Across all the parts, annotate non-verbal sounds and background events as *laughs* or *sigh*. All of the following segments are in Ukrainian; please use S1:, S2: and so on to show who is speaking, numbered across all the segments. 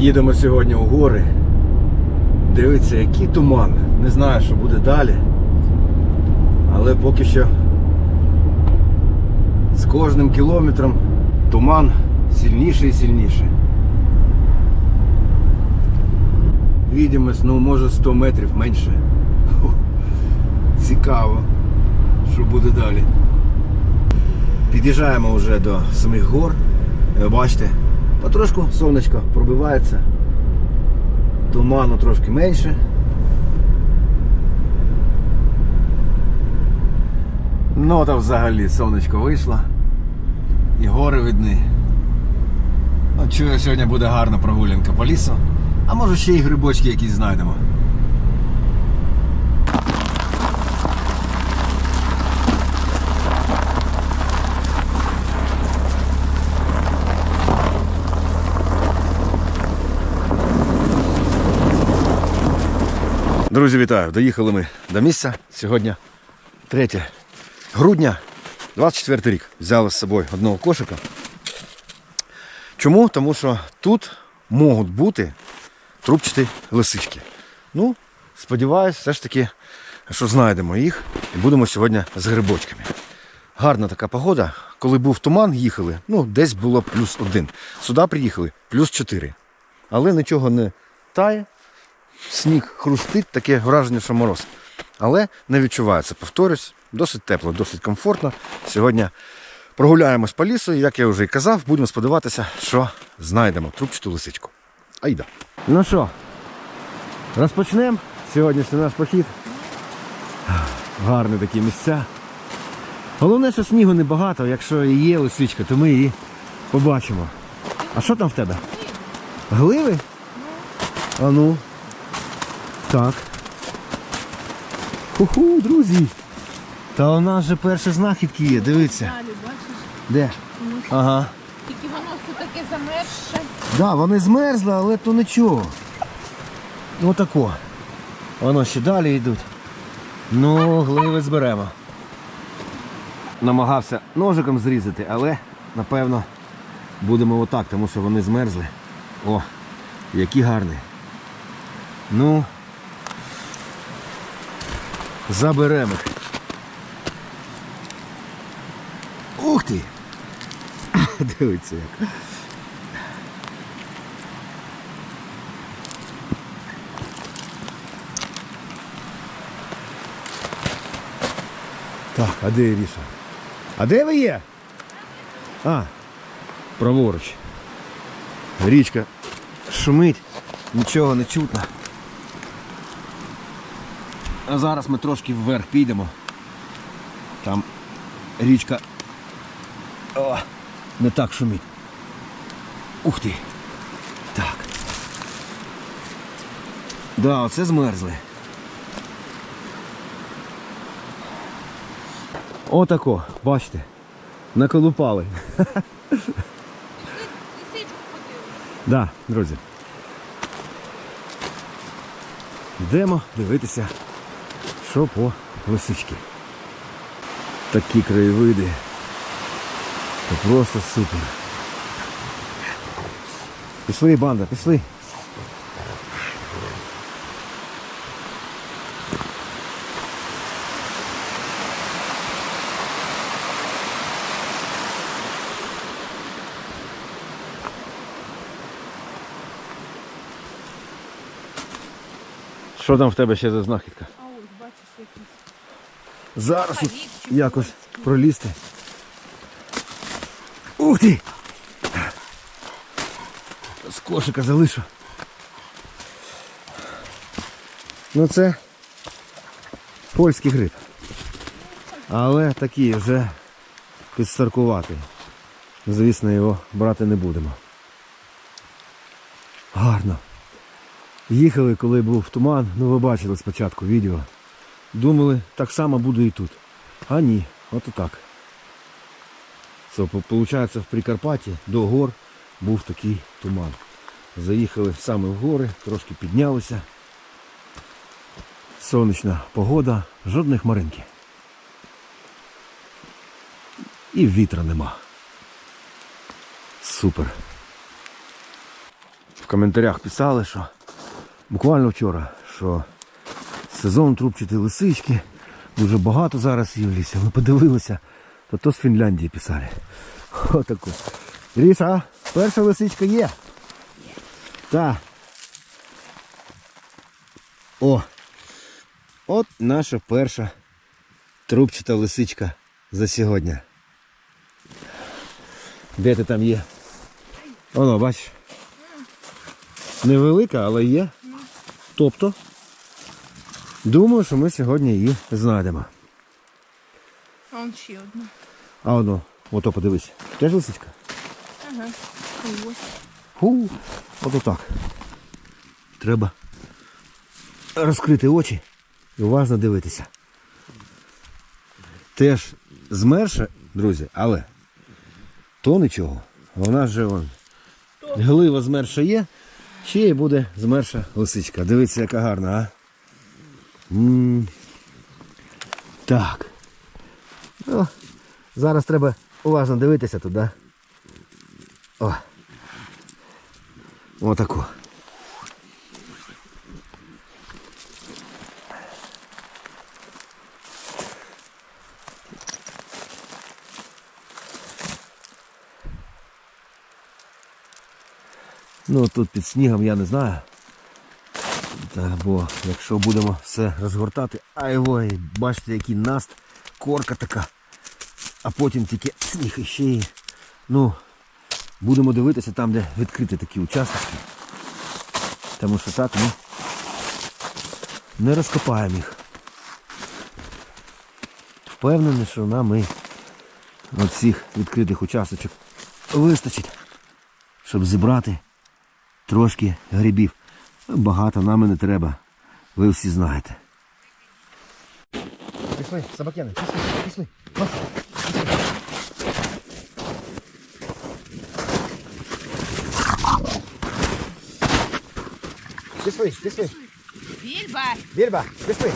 S1: Їдемо сьогодні у гори. Дивіться, який туман. Не знаю, що буде далі. Але поки що з кожним кілометром туман сильніше і сильніше. Відомість, ну може 100 метрів менше. Цікаво, що буде далі. Під'їжджаємо вже до самих гор. Е, Бачите, потрошку сонечко пробивається. Туману трошки менше. Ну там взагалі сонечко вийшло. І гори видні. От чую, сьогодні буде гарна прогулянка по лісу. А може ще й грибочки якісь знайдемо. Друзі, вітаю! Доїхали ми до місця. Сьогодні 3 грудня, 24 рік. Взяли з собою одного кошика. Чому? Тому що тут можуть бути трубчаті лисички. Ну, сподіваюсь, все ж таки, що знайдемо їх і будемо сьогодні з грибочками. Гарна така погода. Коли був туман, їхали, ну, десь було плюс один. Сюди приїхали плюс 4. Але нічого не тає. Сніг хрустить, таке враження, що мороз. Але не відчувається. Повторюсь, досить тепло, досить комфортно. Сьогодні прогуляємось по лісу, і, як я вже і казав, будемо сподіватися, що знайдемо трубчату лисичку. Айда. Ну що, розпочнемо сьогоднішній наш похід. Гарні такі місця. Головне, що снігу небагато, якщо і є лисичка, то ми її побачимо. А що там в тебе? Гливи? А ну. Так. Ху-ху, друзі. Та у нас же перші знахідки є, дивіться.
S2: Далі, бачиш,
S1: Де? Ага.
S2: тільки воно все таке замерзше.
S1: Да, вони змерзли, але то нічого. Отако. Воно ще далі йдуть. Ну, гливи зберемо. Намагався ножиком зрізати, але напевно будемо отак, тому що вони змерзли. О, які гарні. Ну, заберемо їх. Ух ти! *laughs* Дивіться як. Так, а де Іріша? А де ви є? А, праворуч. Річка шумить, нічого не чутно. А зараз ми трошки вверх підемо. Там річка о, не так шумить. Ух ти. Так. Да, оце змерзли. Отако, бачите, наколупали. *laughs* Да, друзі. Йдемо дивитися, що по лисички. Такі краєвиди. Це просто супер. Пішли, банда, пішли. Що там в тебе ще за знахідка?
S2: А ось бачиш якісь.
S1: Зараз якось пролізти. Ух ти! З кошика залишу. Ну це польський гриб. Але такий вже підстаркуватий. Звісно, його брати не будемо. Гарно. Їхали, коли був туман, ну ви бачили спочатку відео. Думали, так само буде і тут. А ні, от і так. Це, виходить, в Прикарпатті до гор був такий туман. Заїхали саме в гори, трошки піднялися. Сонячна погода, жодних хмаринки. І вітра нема. Супер. в коментарях писали, що буквально вчора, що сезон трубчатої лисички, дуже багато зараз її в лісі. Ми подивилися, то то з Фінляндії писали. Отаку. Гріша, перша лисичка є. Так. О! От наша перша трубчата лисичка за сьогодні. Де ти там є? Воно, бачиш. Невелика, але є. Тобто, думаю, що ми сьогодні її знайдемо.
S2: А он ще одна.
S1: А воно, ото подивись. Теж лисичка?
S2: Ага. Ось.
S1: Фу, ото так. Треба розкрити очі і уважно дивитися. Теж змерше, друзі, але то нічого. Вона вже вон. Глива змерша є, ще й буде змерша лисичка. Дивіться, яка гарна, а? М Так. Ну, зараз треба уважно дивитися туди. О. Отаку. Ну тут під снігом я не знаю. Так, бо якщо будемо все розгортати, ай ой, бачите, який наст, корка така. А потім тільки сніг іще. і, Ну, Будемо дивитися там, де відкриті такі участки. Тому що так ми не розкопаємо їх. Впевнений, що нам і оцих відкритих участочок вистачить, щоб зібрати трошки грибів. Багато нам і не треба. Ви всі знаєте. Пішли, собакени, пішли, пішли. Пішли, пішли.
S2: Вільба!
S1: Вільба, пішли.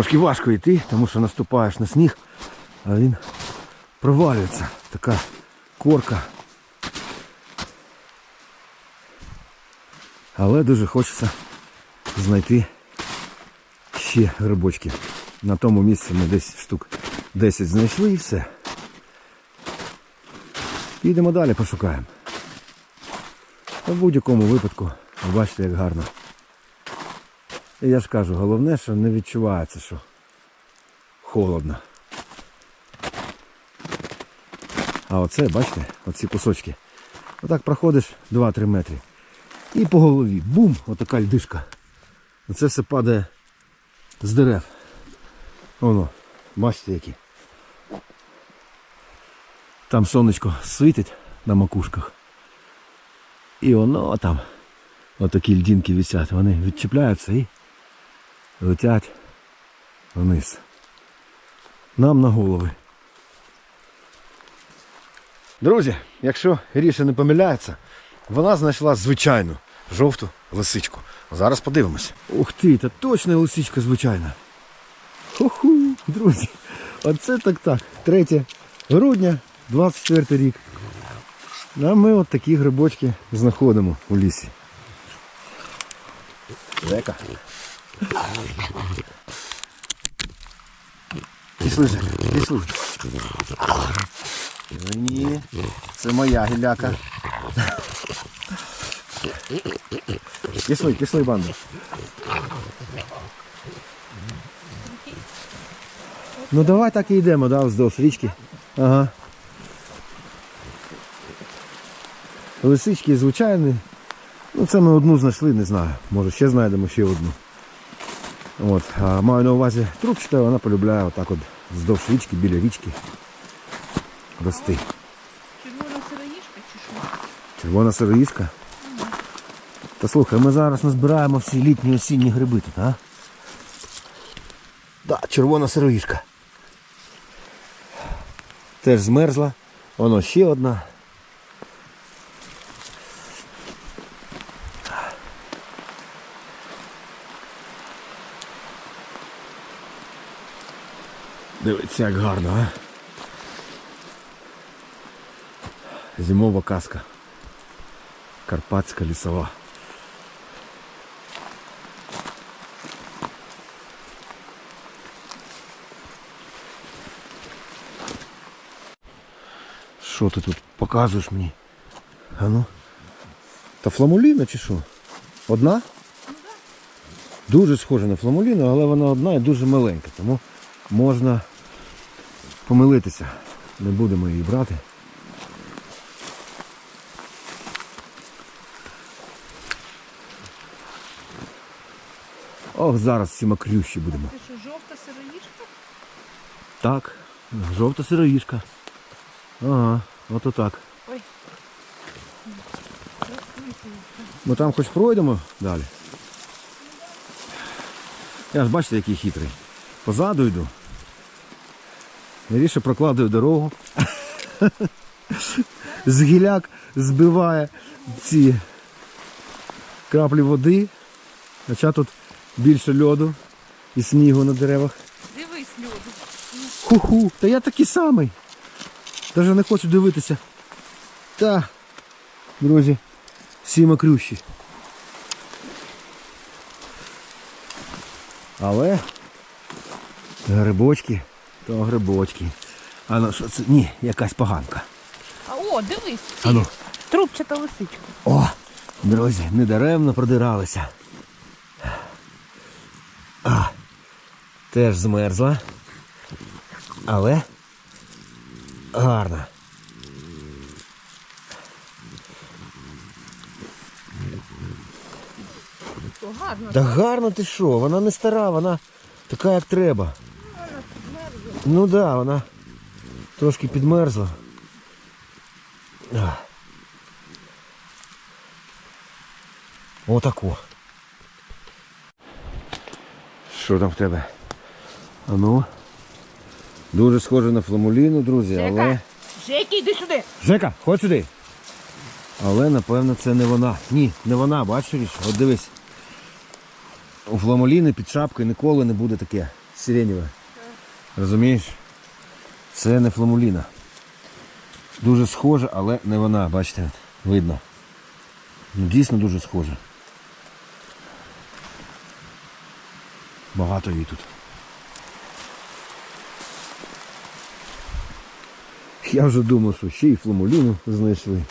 S1: Трошки важко йти, тому що наступаєш на сніг, а він провалюється. Така корка. Але дуже хочеться знайти ще грибочки. На тому місці ми десь штук 10 знайшли і все. Підемо далі, пошукаємо. В будь-якому випадку, бачите, як гарно. І я ж кажу, головне, що не відчувається, що холодно. А оце, бачите, оці кусочки. Отак проходиш 2-3 метри. І по голові. Бум! Отака льдишка. Оце все падає з дерев. Воно, бачите які. Там сонечко світить на макушках. І воно там. Отакі льдинки висять. Вони відчіпляються і летять вниз. Нам на голови. Друзі, якщо Ріша не помиляється, вона знайшла звичайну жовту лисичку. Зараз подивимося. Ух ти, та точно лисичка звичайна. Ху-ху, друзі. Оце так так. 3 грудня, 24 рік. А ми от такі грибочки знаходимо у лісі. Жека. Пішли, пішли. Ні, це моя гіляка. Пішли, пішли, банда. Ну давай так і йдемо, да, вздовж річки. Ага. Лисички звичайні. Ну це ми одну знайшли, не знаю. Може ще знайдемо ще одну. От. А маю на увазі трубчата, вона полюбляє отак от вздовж річки, біля річки. Рости.
S2: Червона сироїшка чи що?
S1: Червона сироїшка. Та слухай, ми зараз назбираємо всі літні осінні гриби тут, а? Так, червона сироїшка. Теж змерзла, Воно ще одна. Дивіться, як гарно, а? Зимова казка. Карпатська лісова. Що ти тут показуєш мені? А ну? Та фламуліна чи що? Одна? Дуже схожа на фламуліну, але вона одна і дуже маленька, тому можна помилитися. Не будемо її брати. Ох, зараз всі макрющі будемо.
S2: Це що, жовта сироїшка?
S1: Так, жовта сироїшка. Ага, ото так.
S2: Ой.
S1: Ми там хоч пройдемо далі. Я ж бачите, який хитрий. Позаду йду. Віріше прокладую дорогу. З гіляк збиває ці краплі води. Хоча тут більше льоду і снігу на деревах.
S2: Дивись, люди.
S1: Ху-ху, та я такий самий. Даже не хочу дивитися. Та, друзі, всі макрющі. Але грибочки, то грибочки. А ну що це? Ні, якась поганка.
S2: А о, дивись,
S1: А ну.
S2: трубчата лисичка.
S1: О, друзі, недаремно продиралися. А, теж змерзла. Але гарна.
S2: Гарно.
S1: Та гарно ти що, вона не стара, вона така як треба. Ну так, да, вона трошки підмерзла. А. Отако. Що там в тебе? А ну. Дуже схоже на фламуліну, друзі, але.
S2: Жека, Жеки, йди сюди.
S1: Жека, ходь сюди. Але напевно це не вона. Ні, не вона, бачиш, От дивись. У фламоліни під шапкою ніколи не буде таке сиренєве. Розумієш? Це не фламуліна. Дуже схоже, але не вона, бачите, видно. Ну, дійсно дуже схоже. Багато її тут. Я вже думав, що ще й фламуліну знайшли.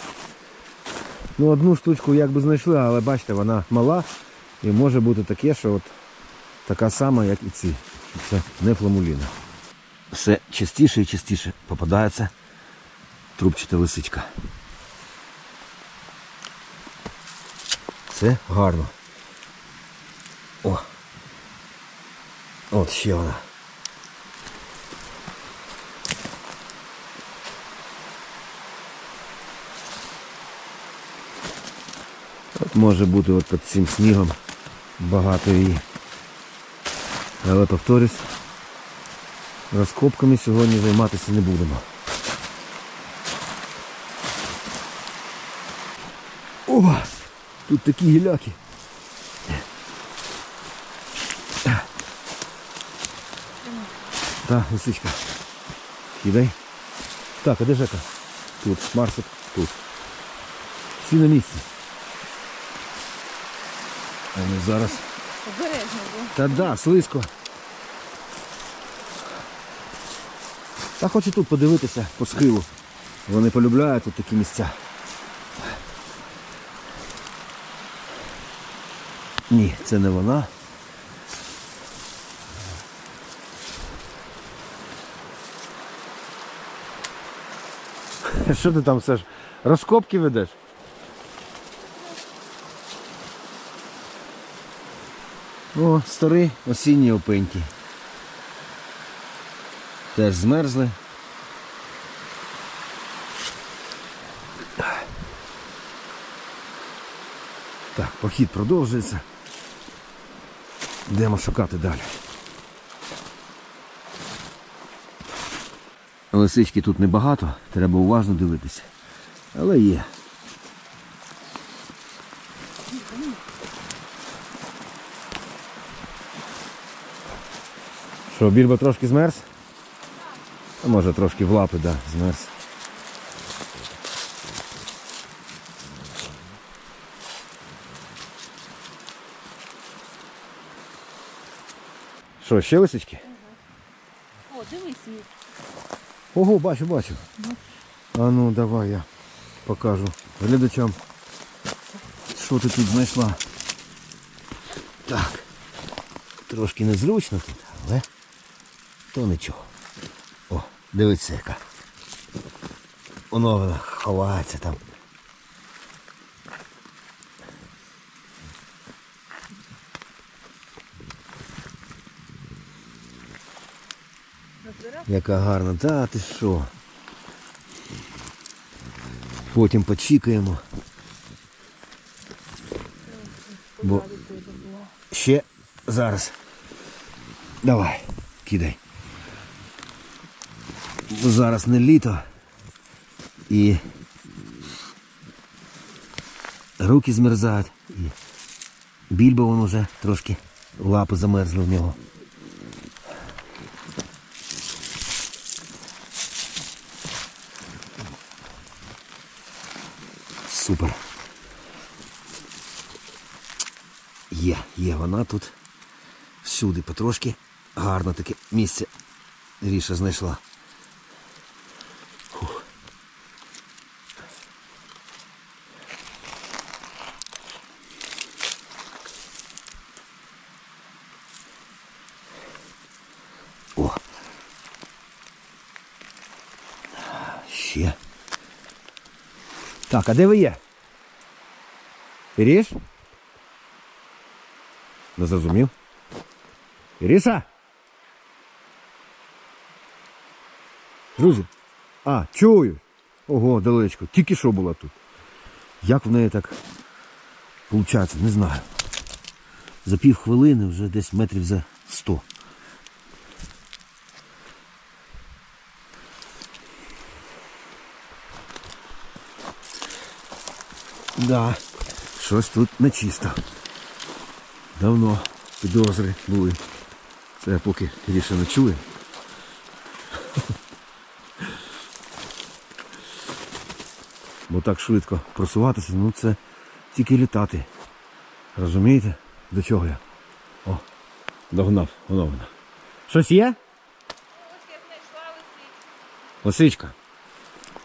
S1: Ну, одну штучку якби знайшли, але бачите, вона мала і може бути таке, що от така сама, як і ці. Це не фламуліна. Все частіше і частіше попадається трубчата лисичка. Це гарно. О! От ще вона. От може бути от під цим снігом багато її. Але повторюсь, розкопками сьогодні займатися не будемо. О! Тут такі гіляки. Так, лисичка. Кидай. Так, а де Жека? Тут, Марсик, тут. Всі на місці. А ми зараз.
S2: Обережно.
S1: Та да, слизько. Та хочу тут подивитися по схилу. Вони полюбляють тут такі місця. Ні, це не вона. Що ти там все ж? Розкопки ведеш? О, старі осінні опеньки. Теж змерзли. Так, похід продовжується. Йдемо шукати далі. Лисички тут небагато, треба уважно дивитися. Але є. Що, більбо трошки змерз? А може трошки в лапи, да, змерз. Що, ще лисички?
S2: О, дивись її.
S1: Ого, бачу, бачу. А ну давай я покажу глядачам, що ти тут знайшла. Так. Трошки незручно тут, але то нічого. О, дивіться яка. Воно вона ховається там. Яка гарна, та ти що? Потім почікаємо. Бо ще зараз. Давай, кидай. Зараз не літо. І руки змерзають. І більбо вон уже трошки лапи замерзли в нього. Супер. Є, є вона тут. Всюди потрошки. Гарно таке місце Ріша знайшла. Фух. О. Ще. Так, а де ви є? Іріш? Не зрозумів. Іріша? Друзі. А, чую. Ого, далечко. Тільки що була тут. Як в неї так виходить, не знаю. За пів хвилини вже десь метрів за сто. Да, щось тут нечисто. Давно підозри були. Це я поки ріше не чує. Бо так швидко просуватися, ну це тільки літати. Розумієте? До чого я? О, догнав, воно вона. Щось є? Лисичка.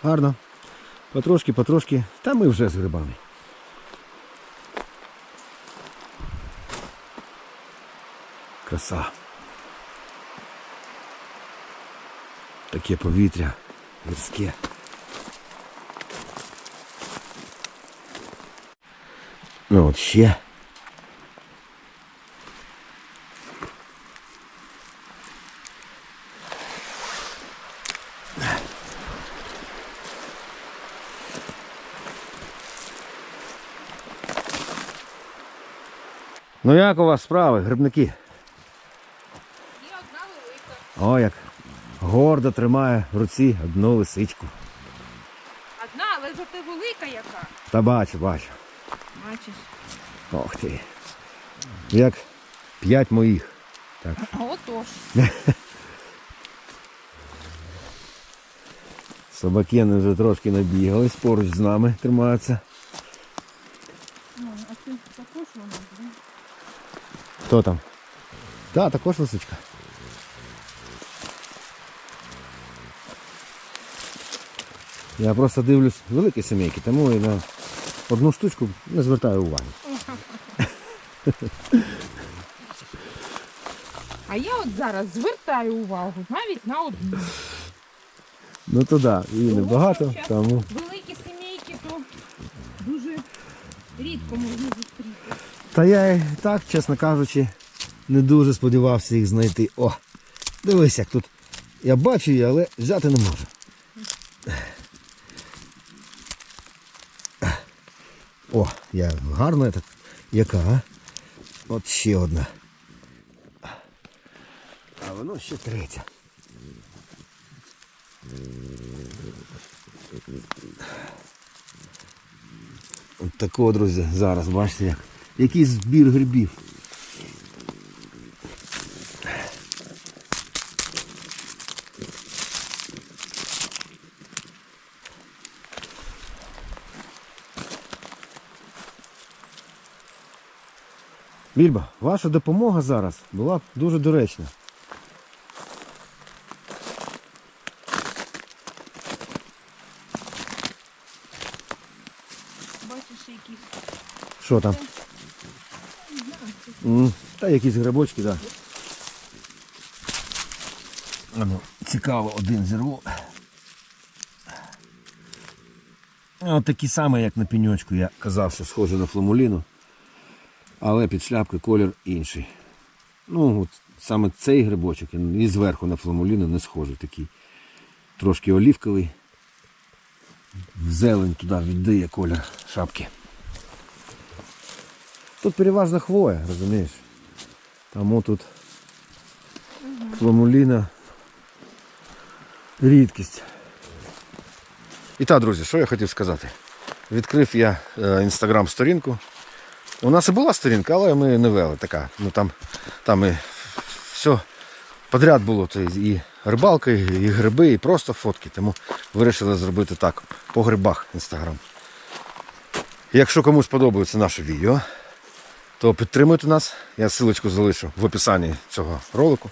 S1: Гарно. Потрошки, потрошки. Та ми вже з грибами. Краса. Таке повітря гірське. Ну от ще. Ну як у вас справи, грибники? О, як гордо тримає в руці одну лисичку.
S2: Одна, але зате велика яка.
S1: Та бачу, бачу.
S2: Бачиш.
S1: Ох ти. Як п'ять моїх. Так. *laughs*
S2: Отож.
S1: Собакени вже трошки набігались, поруч з нами тримаються.
S2: Ну, а це також вона, да?
S1: Хто там? Та, також лисичка. Я просто дивлюсь великі сімейки, тому і на одну штучку не звертаю уваги. *laughs*
S2: А я от зараз звертаю увагу навіть на одну.
S1: Ну то да, її небагато, тому.
S2: Великі сімейки то дуже рідко можна зустріти.
S1: Та я і так, чесно кажучи, не дуже сподівався їх знайти. О, дивись, як тут. Я бачу її, але взяти не можу. О, я гарна так. Яка, а? От ще одна. А воно ще третя. От такого, друзі, зараз, бачите як. Який збір грибів. Більба, ваша допомога зараз була б дуже доречна.
S2: Бачиш, якісь.
S1: Що там? М, Та якісь грибочки, так. Да. Ну, цікаво, один зірву. От такі самі, як на пеньочку, я казав, що схоже на фламуліну. Але під шляпкою колір інший. Ну, от саме цей грибочок і зверху на фламуліну не схожий такий. Трошки олівковий. В зелень туди віддає колір шапки. Тут переважно хвоя, розумієш? Тому тут фламуліна рідкість. І так, друзі, що я хотів сказати. Відкрив я інстаграм-сторінку. У нас і була сторінка, але ми не вели така. Ну там, там і все подряд було. То і рибалка, і гриби, і просто фотки. Тому вирішили зробити так, по грибах інстаграм. Якщо комусь подобається наше відео, то підтримуйте нас. Я ссылочку залишу в описанні цього ролику.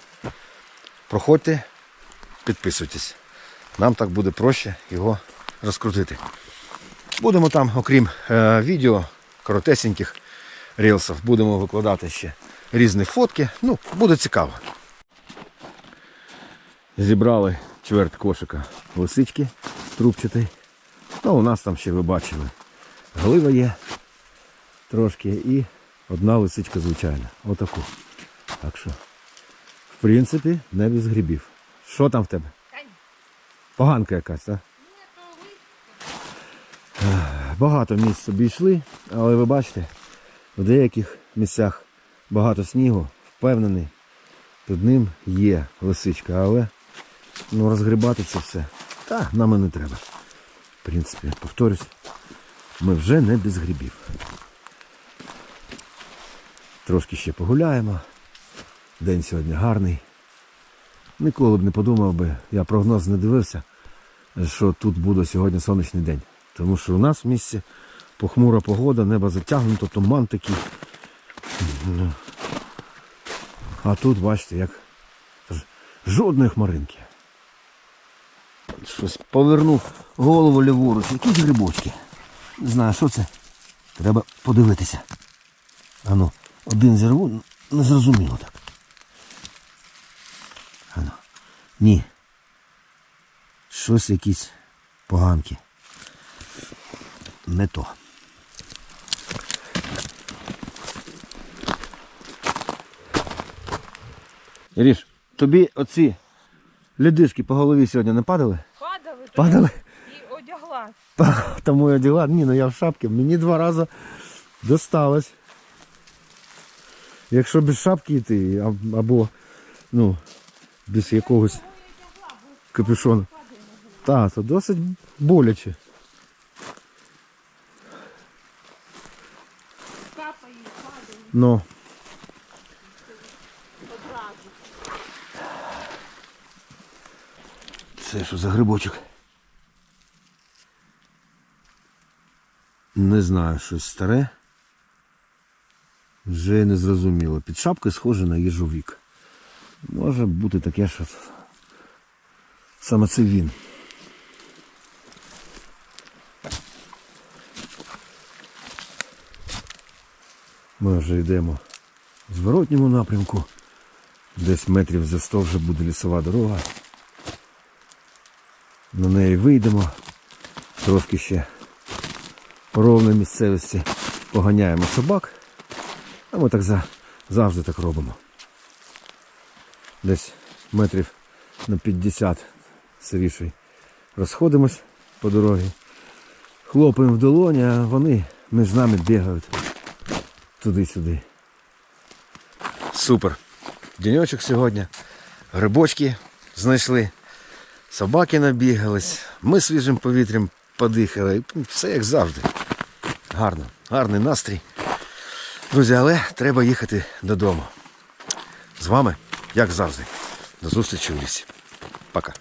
S1: Проходьте, підписуйтесь. Нам так буде проще його розкрутити. Будемо там, окрім е, відео, коротесеньких рілсів, будемо викладати ще різні фотки. Ну, буде цікаво. Зібрали чверть кошика лисички трубчатий. Ну, у нас там ще ви бачили. Глива є трошки і одна лисичка звичайна. Отаку. Так що, в принципі, не без грибів. Що там в тебе? Поганка якась, так? Багато місць обійшли, але ви бачите, в деяких місцях багато снігу, впевнений, під ним є лисичка, але ну, розгрібати це все. Та нам і не треба. В принципі, повторюсь, ми вже не без грибів. Трошки ще погуляємо. День сьогодні гарний. Ніколи б не подумав би, я прогноз не дивився, що тут буде сьогодні сонячний день. Тому що у нас в місті похмура погода, небо затягнуто, туман такий. А тут, бачите, як жодної хмаринки. Щось повернув голову ліворуч, якісь грибочки. Не знаю, що це. Треба подивитися. Ану, один зірву, не зрозуміло так. Ану. Ні. Щось якісь поганки. Не то. Іріш, тобі оці лідишки по голові сьогодні не падали?
S2: Падали,
S1: Падали?
S2: і одягла.
S1: Тому я діла, ні, ну я в шапці. Мені два рази досталось. Якщо без шапки йти, аб- або ну, без якогось капюшону. Так, то досить боляче.
S2: Капає, падає
S1: Ну, це що за грибочок? Не знаю, щось старе. Вже не зрозуміло. Під шапкою схоже на їжовік. Може бути таке, що саме це він. Ми вже йдемо в зворотньому напрямку. Десь метрів за 100 вже буде лісова дорога. На неї вийдемо. Трошки ще по ровній місцевості поганяємо собак. А ми так за, завжди так робимо. Десь метрів на 50 сиріший розходимось по дорозі. Хлопаємо в долоні, а вони між нами бігають туди-сюди. Супер. Денечок сьогодні. Грибочки знайшли. Собаки набігались. Ми свіжим повітрям подихали. Все як завжди. Гарно, гарний настрій. Друзі, але треба їхати додому. З вами, як завжди. До зустрічі у лісі. Пока.